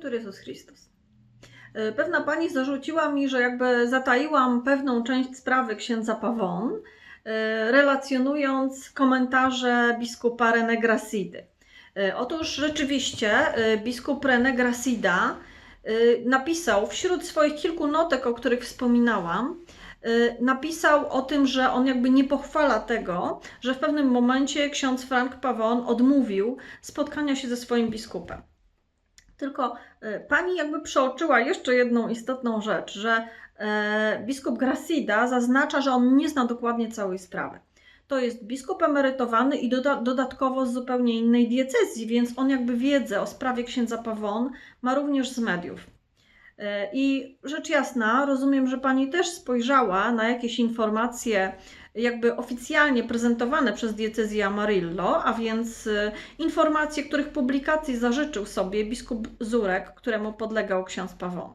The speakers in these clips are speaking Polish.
Laudetur Jezus Chrystus. E, Pewna pani zarzuciła mi, że jakby zataiłam pewną część sprawy księdza Pawon, e, relacjonując komentarze biskupa René Grasidy. E, Otóż rzeczywiście biskup René Grasida napisał wśród swoich kilku notek, o których wspominałam, napisał o tym, że on jakby nie pochwala tego, że w pewnym momencie ksiądz Frank Pawon odmówił spotkania się ze swoim biskupem. Tylko e, pani jakby przeoczyła jeszcze jedną istotną rzecz, że e, biskup Grasida zaznacza, że on nie zna dokładnie całej sprawy. To jest biskup emerytowany i doda dodatkowo z zupełnie innej diecezji, więc on jakby wiedzę o sprawie księdza Pawon ma również z mediów. E, I rzecz jasna, rozumiem, że pani też spojrzała na jakieś informacje jakby oficjalnie prezentowane przez diecezję Amarillo, a więc e, informacje, których publikacji zażyczył sobie biskup Zurek, któremu podlegał ksiądz Pawon.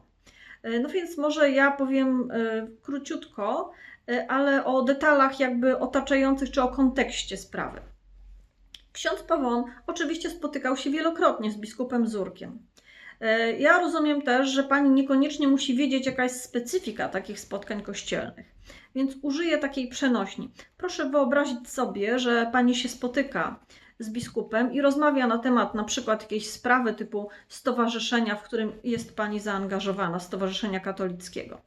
E, No więc może ja powiem króciutko, ale o detalach jakby otaczających czy o kontekście sprawy. Ksiądz Pawon oczywiście spotykał się wielokrotnie z biskupem Zurkiem. E, Ja rozumiem też, że pani niekoniecznie musi wiedzieć, jaka jest specyfika takich spotkań kościelnych, więc użyję takiej przenośni. Proszę wyobrazić sobie, że pani się spotyka z biskupem i rozmawia na temat na przykład jakiejś sprawy typu stowarzyszenia, w którym jest pani zaangażowana, stowarzyszenia katolickiego.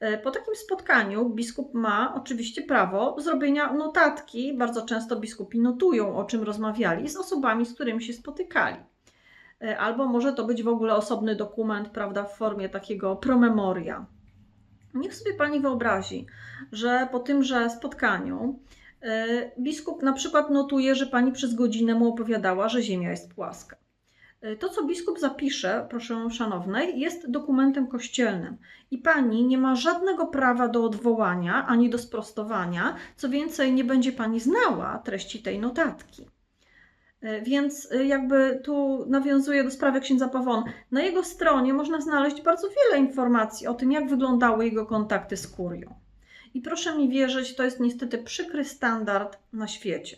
E, Po takim spotkaniu biskup ma oczywiście prawo zrobienia notatki. Bardzo często biskupi notują, o czym rozmawiali z osobami, z którymi się spotykali. E, Albo może to być w ogóle osobny dokument, prawda, w formie takiego promemoria. Niech sobie pani wyobrazi, że po tymże spotkaniu e, biskup na przykład notuje, że pani przez godzinę mu opowiadała, że Ziemia jest płaska. E, To, co biskup zapisze, proszę szanownej, jest dokumentem kościelnym i pani nie ma żadnego prawa do odwołania ani do sprostowania. Co więcej, nie będzie pani znała treści tej notatki. E, Więc e, jakby tu nawiązuję do sprawy księdza Pawon. Na jego stronie można znaleźć bardzo wiele informacji o tym, jak wyglądały jego kontakty z kurią. I proszę mi wierzyć, to jest niestety przykry standard na świecie.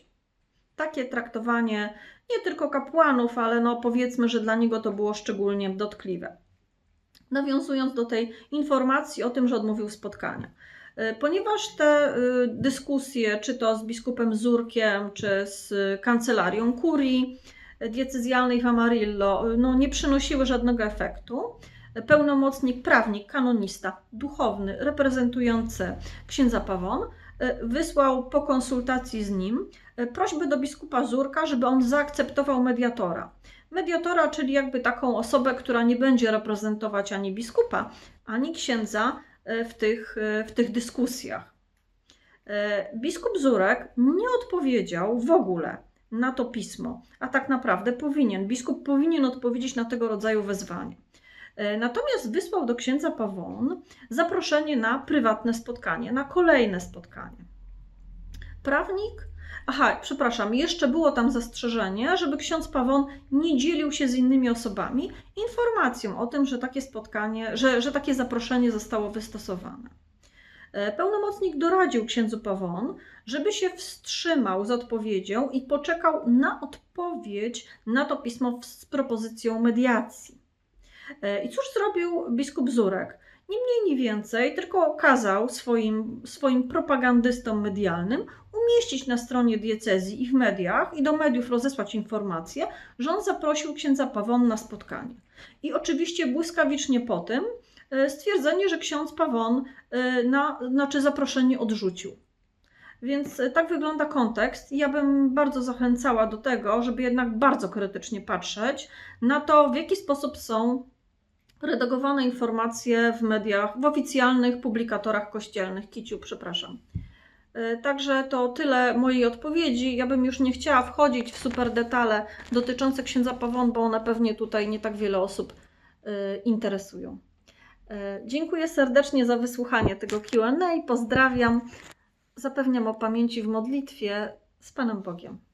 Takie traktowanie nie tylko kapłanów, ale no powiedzmy, że dla niego to było szczególnie dotkliwe. Nawiązując do tej informacji o tym, że odmówił spotkania. E, Ponieważ te y, dyskusje, czy to z biskupem Zurkiem, czy z kancelarią kurii diecezjalnej w Amarillo, y, no, nie przynosiły żadnego efektu, pełnomocnik, prawnik, kanonista, duchowny, reprezentujący księdza Pawon, y, wysłał po konsultacji z nim prośbę do biskupa Zurka, żeby on zaakceptował mediatora. Mediatora, czyli jakby taką osobę, która nie będzie reprezentować ani biskupa, ani księdza w tych, y, w tych dyskusjach. Y, Biskup Zurek nie odpowiedział w ogóle na to pismo, a tak naprawdę powinien. Biskup powinien odpowiedzieć na tego rodzaju wezwanie. E, Natomiast wysłał do księdza Pawon zaproszenie na prywatne spotkanie, na kolejne spotkanie. Prawnik, aha, przepraszam, jeszcze było tam zastrzeżenie, żeby ksiądz Pawon nie dzielił się z innymi osobami informacją o tym, że takie spotkanie, że, że takie zaproszenie zostało wystosowane. E, Pełnomocnik doradził księdzu Pawon, żeby się wstrzymał z odpowiedzią i poczekał na odpowiedź na to pismo z propozycją mediacji. E, I cóż zrobił biskup Zurek? Nie mniej, nie więcej, tylko kazał swoim, swoim propagandystom medialnym umieścić na stronie diecezji i w mediach i do mediów rozesłać informację, że on zaprosił księdza Pawon na spotkanie. I oczywiście błyskawicznie po tym e, stwierdzenie, że ksiądz Pawon e, na, znaczy zaproszenie odrzucił. Więc e, tak wygląda kontekst. Ja bym bardzo zachęcała do tego, żeby jednak bardzo krytycznie patrzeć na to, w jaki sposób są redagowane informacje w mediach, w oficjalnych publikatorach kościelnych. Kiciu, przepraszam. E, Także to tyle mojej odpowiedzi. Ja bym już nie chciała wchodzić w super detale dotyczące księdza Pawon, bo one pewnie tutaj nie tak wiele osób e, interesują. E, Dziękuję serdecznie za wysłuchanie tego QA pozdrawiam. Zapewniam o pamięci w modlitwie z Panem Bogiem.